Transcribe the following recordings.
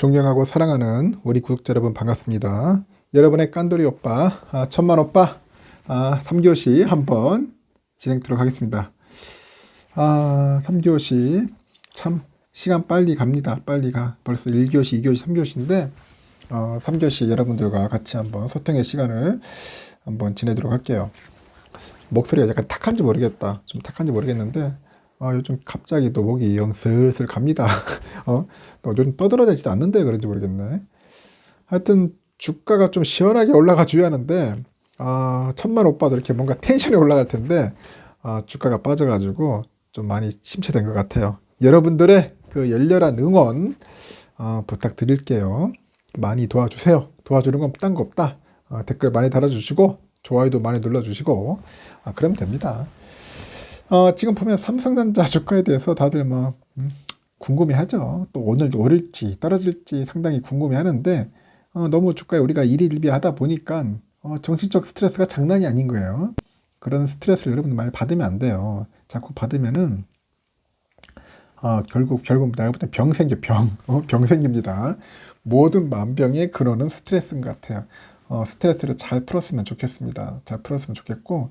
존경하고 사랑하는 우리 구독자 여러분 반갑습니다. 여러분의 깐돌이 오빠, 아, 천만 오빠, 아, 3교시 한번 진행토록 하겠습니다. 아, 3교시 참 시간 빨리 갑니다. 빨리 가. 벌써 1교시, 2교시, 3교시인데 어, 3교시 여러분들과 같이 한번 소통의 시간을 한번 지내도록 할게요. 목소리가 약간 탁한지 모르겠다. 좀 탁한지 모르겠는데 아, 요즘 갑자기 또 목이 영 슬슬 갑니다. 어? 또 요즘 떠들어대지도 않는데 그런지 모르겠네. 하여튼 주가가 좀 시원하게 올라가 줘야 하는데 아, 천만 오빠도 이렇게 뭔가 텐션이 올라갈 텐데 아, 주가가 빠져가지고 좀 많이 침체된 것 같아요. 여러분들의 그 열렬한 응원 어, 부탁드릴게요. 많이 도와주세요. 도와주는 건 딴 거 없다. 어, 댓글 많이 달아주시고 좋아요도 많이 눌러주시고 아, 그러면 됩니다. 어, 지금 보면 삼성전자 주가에 대해서 다들 뭐 음, 궁금해하죠. 또 오늘도 오를지 떨어질지 상당히 궁금해하는데 어, 너무 주가에 우리가 일일비하다 보니까 어, 정신적 스트레스가 장난이 아닌 거예요. 그런 스트레스를 여러분 많이 받으면 안 돼요. 자꾸 받으면은 어, 결국 결국 볼때 병 생겨 병, 어, 병 생깁니다. 모든 만병의 근원은 스트레스인 것 같아요. 어, 스트레스를 잘 풀었으면 좋겠습니다. 잘 풀었으면 좋겠고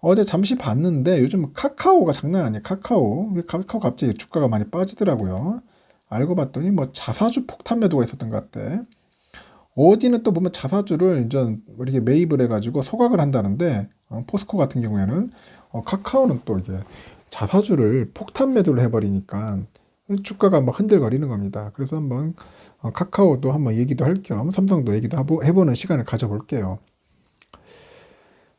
어제 잠시 봤는데 요즘 카카오가 장난 아니에요. 카카오. 카카오 갑자기 주가가 많이 빠지더라고요. 알고 봤더니 뭐 자사주 폭탄 매도가 있었던 것 같대. 어디는 또 보면 자사주를 이제 이렇게 매입을 해가지고 소각을 한다는데 어, 포스코 같은 경우에는 어, 카카오는 또 이게 자사주를 폭탄 매도를 해버리니까 주가가 막 흔들거리는 겁니다. 그래서 한번 어, 카카오도 한번 얘기도 할 겸 삼성도 얘기도 해보는 시간을 가져볼게요.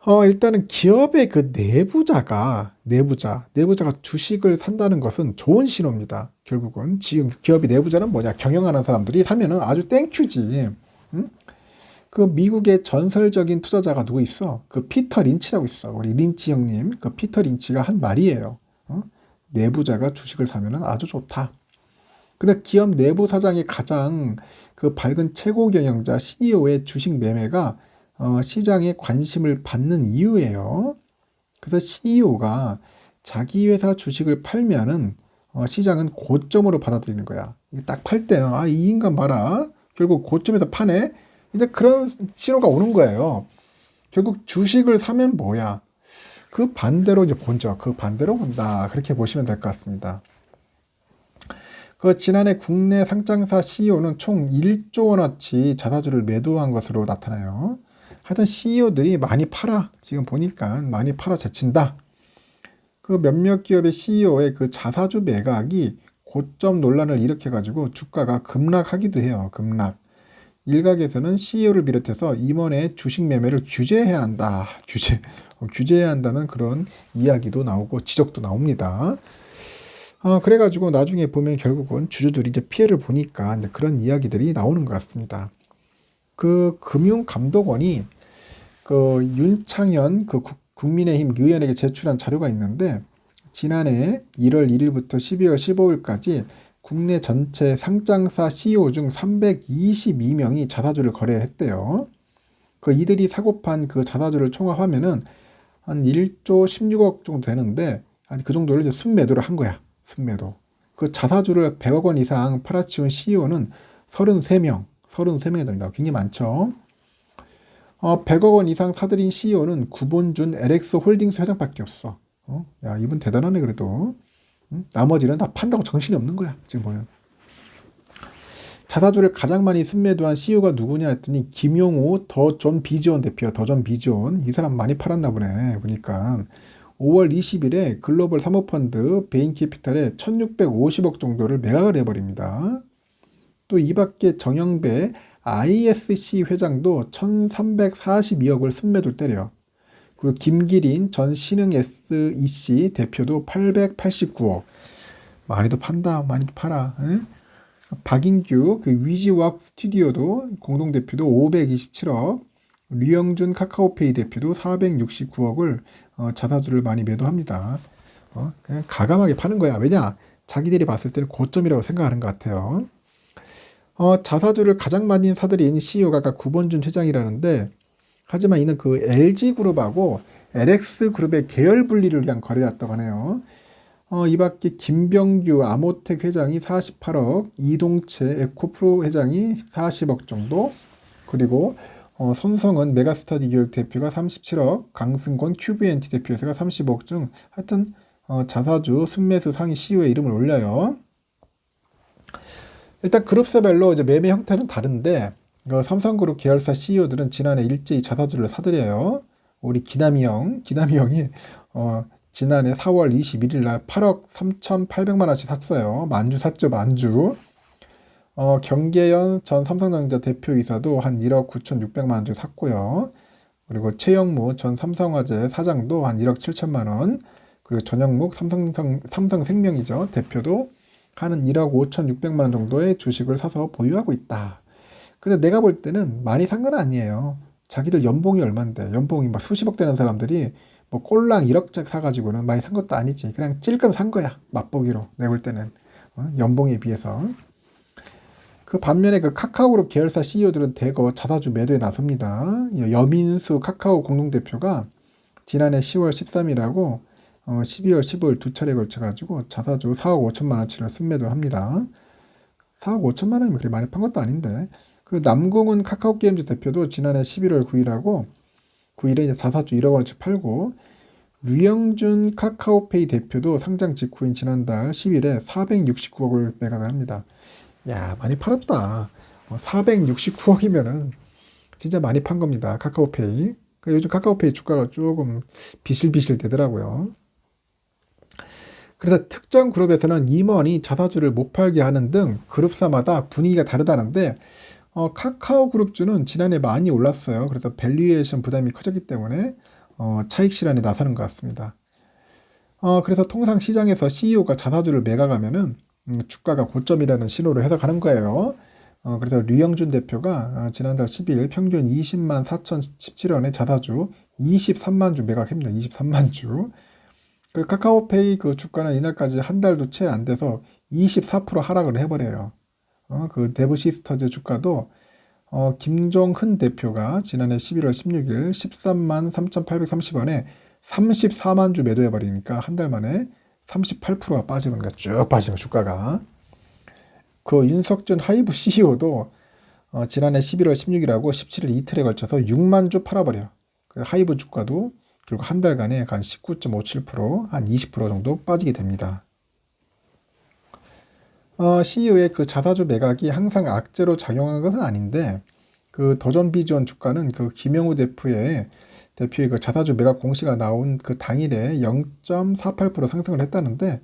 어, 일단은 기업의 그 내부자가, 내부자, 내부자가 주식을 산다는 것은 좋은 신호입니다. 결국은. 지금 기업이 내부자는 뭐냐? 경영하는 사람들이 사면은 아주 땡큐지. 응? 그 미국의 전설적인 투자자가 누구 있어? 그 피터 린치라고 있어. 우리 린치 형님. 그 피터 린치가 한 말이에요. 어? 내부자가 주식을 사면은 아주 좋다. 근데 기업 내부 사장이 가장 그 밝은 최고 경영자 CEO의 주식 매매가 어, 시장에 관심을 받는 이유예요. 그래서 CEO가 자기 회사 주식을 팔면은 어, 시장은 고점으로 받아들이는 거야. 딱 팔 때는 아 이 인간 봐라. 결국 고점에서 파네. 이제 그런 신호가 오는 거예요. 결국 주식을 사면 뭐야? 그 반대로 이제 본죠. 그 반대로 본다. 그렇게 보시면 될 것 같습니다. 그 지난해 국내 상장사 CEO는 총 1조 원어치 자사주를 매도한 것으로 나타나요. 하여튼 CEO들이 많이 팔아. 지금 보니까 많이 팔아 제친다. 그 몇몇 기업의 CEO의 그 자사주 매각이 고점 논란을 일으켜가지고 주가가 급락하기도 해요. 급락. 일각에서는 CEO를 비롯해서 임원의 주식 매매를 규제해야 한다. 규제, 어, 규제해야 한다는 그런 이야기도 나오고 지적도 나옵니다. 어, 그래가지고 나중에 보면 결국은 주주들이 이제 피해를 보니까 이제 그런 이야기들이 나오는 것 같습니다. 그 금융감독원이 그 윤창현 그 국민의힘 의원에게 제출한 자료가 있는데 지난해 1월 1일부터 12월 15일까지 국내 전체 상장사 CEO 중 322명이 자사주를 거래했대요. 그 이들이 사고 판 그 자사주를 총합하면은 한 1조 16억 정도 되는데 그 정도를 이제 순매도를 한 거야. 순매도. 그 자사주를 100억 원 이상 팔아치운 CEO는 33명, 33명이 됩니다. 굉장히 많죠. 어, 100억 원 이상 사들인 CEO는 구본준 LX 홀딩스 회장밖에 없어. 어? 야, 이분 대단하네, 그래도. 응? 나머지는 다 판다고 정신이 없는 거야, 지금 보면. 자사주를 가장 많이 순매도한 CEO가 누구냐 했더니 김용우 더존 비지온 대표, 더 존 비지온. 이 사람 많이 팔았나 보네, 보니까. 5월 20일에 글로벌 사모펀드 베인캐피탈에 1650억 정도를 매각을 해버립니다. 또 이 밖에 정영배 ISC 회장도 1342억을 순매도 때려. 그리고 김기린 전 신흥 SEC 대표도 889억. 많이도 판다, 많이도 팔아. 에? 박인규 그 위지웍 스튜디오도 공동 대표도 527억. 류영준 카카오페이 대표도 469억을 어, 자사주를 많이 매도합니다. 어, 그냥 가감하게 파는 거야. 왜냐? 자기들이 봤을 때는 고점이라고 생각하는 것 같아요. 어, 자사주를 가장 많이 사들인 CEO가 아까 구본준 회장이라는데 하지만 이는 그 LG그룹하고 LX그룹의 계열 분리를 위한 거래였다고 하네요. 어, 이 밖에 김병규 아모텍 회장이 48억, 이동채 에코프로 회장이 40억 정도, 그리고 어, 손성은 메가스터디 교육 대표가 37억, 강승권 큐비엔티 대표회사가 35억 중 하여튼 어, 자사주 순매수 상위 CEO의 이름을 올려요. 일단 그룹사별로 이제 매매 형태는 다른데 그 삼성그룹 계열사 CEO들은 지난해 일제히 자사주를 사들여요. 우리 기남이 형, 기남이 형이 어, 지난해 4월 21일 날 8억 3,800만 원씩 샀어요. 만주 샀죠, 만주. 어, 경계연 전 삼성전자 대표이사도 한 1억 9,600만 원 정도 샀고요. 그리고 최영무 전 삼성화재 사장도 한 1억 7천만 원. 그리고 전영묵 삼성, 삼성생명이죠. 대표도 한 1억 5,600만 원 정도의 주식을 사서 보유하고 있다. 근데 내가 볼 때는 많이 산 건 아니에요. 자기들 연봉이 얼만데, 연봉이 막 수십억 되는 사람들이 뭐 꼴랑 1억짜리 사가지고는 많이 산 것도 아니지. 그냥 찔끔 산 거야. 맛보기로. 내가 볼 때는. 어? 연봉에 비해서. 그 반면에 그 카카오그룹 계열사 CEO들은 대거 자사주 매도에 나섭니다. 여민수 카카오 공동대표가 지난해 10월 13일하고 어, 12월 15일 두 차례에 걸쳐가지고 자사주 4억 5천만 원치를 순매도를 합니다. 4억 5천만 원이면 그렇게 많이 판 것도 아닌데. 그리고 남궁은 카카오 게임즈 대표도 지난해 11월 9일하고 9일에 이제 자사주 1억 원치 팔고 류영준 카카오페이 대표도 상장 직후인 지난달 10일에 469억을 매각을 합니다. 야, 많이 팔았다. 469억이면은 어, 진짜 많이 판 겁니다. 카카오페이. 그러니까 요즘 카카오페이 주가가 조금 비실비실 되더라고요. 그래서 특정 그룹에서는 임원이 자사주를 못 팔게 하는 등 그룹사마다 분위기가 다르다는데 어, 카카오 그룹주는 지난해 많이 올랐어요. 그래서 밸류에이션 부담이 커졌기 때문에 어, 차익 실현에 나서는 것 같습니다. 어, 그래서 통상 시장에서 CEO가 자사주를 매각하면은 음, 주가가 고점이라는 신호로 해석하는 거예요. 어, 그래서 류영준 대표가 어, 지난달 12일 평균 20만 4,017원의 자사주 23만 주 매각합니다. 23만 주. 그 카카오페이 그 주가는 이날까지 한 달도 채 안 돼서 24% 하락을 해버려요. 어, 그 데브 시스터즈 주가도 어, 김종흔 대표가 지난해 11월 16일 13만 3,830원에 34만 주 매도해버리니까 한 달 만에 38%가 빠지는 거야. 쭉 빠지는 주가가. 그 윤석준 하이브 CEO도 어, 지난해 11월 16일하고 17일 이틀에 걸쳐서 6만 주 팔아버려. 그 하이브 주가도 결국 한 달간에 한 19.57%, 한 20% 정도 빠지게 됩니다. 어, CEO의 그 자사주 매각이 항상 악재로 작용한 것은 아닌데 그 더전 비전 주가는 그 김영우 대표의 대표의 그 자사주 매각 공시가 나온 그 당일에 0.48% 상승을 했다는데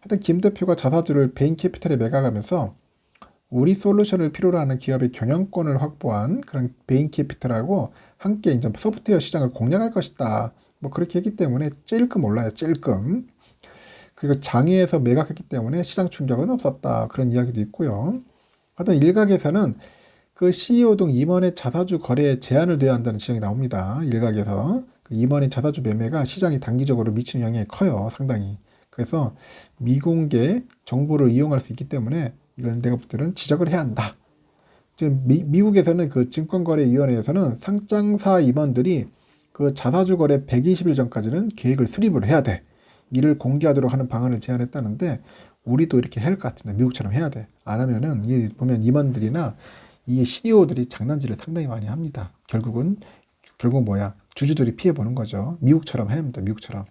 하여튼 김 대표가 자사주를 베인 캐피탈에 매각하면서 우리 솔루션을 필요로 하는 기업의 경영권을 확보한 그런 베인 캐피탈하고 함께 이제 소프트웨어 시장을 공략할 것이다. 뭐 그렇게 했기 때문에 찔끔 올라요. 찔끔. 그리고 장외에서 매각했기 때문에 시장 충격은 없었다. 그런 이야기도 있고요. 하여튼 일각에서는 그 CEO 등 임원의 자사주 거래에 제한을 둬야 한다는 지적이 나옵니다. 일각에서 그 임원의 자사주 매매가 시장이 단기적으로 미치는 영향이 커요. 상당히. 그래서 미공개 정보를 이용할 수 있기 때문에 이건 내가 볼 때는 지적을 해야 한다. 지금 미, 미국에서는 그 증권거래위원회에서는 상장사 임원들이 그 자사주 거래 120일 전까지는 계획을 수립을 해야 돼. 이를 공개하도록 하는 방안을 제안했다는데 우리도 이렇게 할 것 같은데 미국처럼 해야 돼. 안 하면은 이 보면 임원들이나 이 CEO들이 장난질을 상당히 많이 합니다. 결국은 결국 뭐야 주주들이 피해 보는 거죠. 미국처럼 해야 합니다. 미국처럼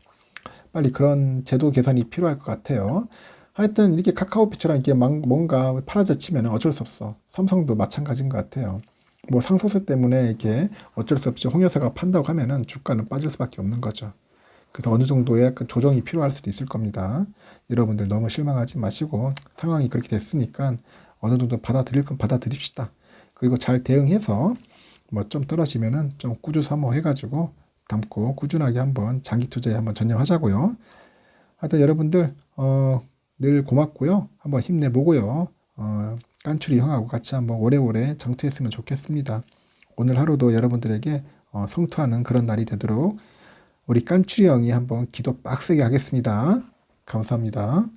빨리 그런 제도 개선이 필요할 것 같아요. 하여튼 이렇게 카카오피처럼 이렇게 뭔가 팔아자 치면 어쩔 수 없어. 삼성도 마찬가지인 것 같아요. 뭐 상속세 때문에 이렇게 어쩔 수 없이 홍여사가 판다고 하면은 주가는 빠질 수밖에 없는 거죠. 그래서 어느 정도의 약간 조정이 필요할 수도 있을 겁니다. 여러분들 너무 실망하지 마시고 상황이 그렇게 됐으니까 어느 정도 받아들일 건 받아들입시다. 그리고 잘 대응해서 뭐 좀 떨어지면은 좀 꾸준 사모 해가지고 담고 꾸준하게 한번 장기 투자에 한번 전념하자고요. 하여튼 여러분들 어, 늘 고맙고요. 한번 힘내보고요. 어, 깐추리 형하고 같이 한번 오래오래 장투했으면 좋겠습니다. 오늘 하루도 여러분들에게 어, 성투하는 그런 날이 되도록 우리 깐추리 형이 한번 기도 빡세게 하겠습니다. 감사합니다.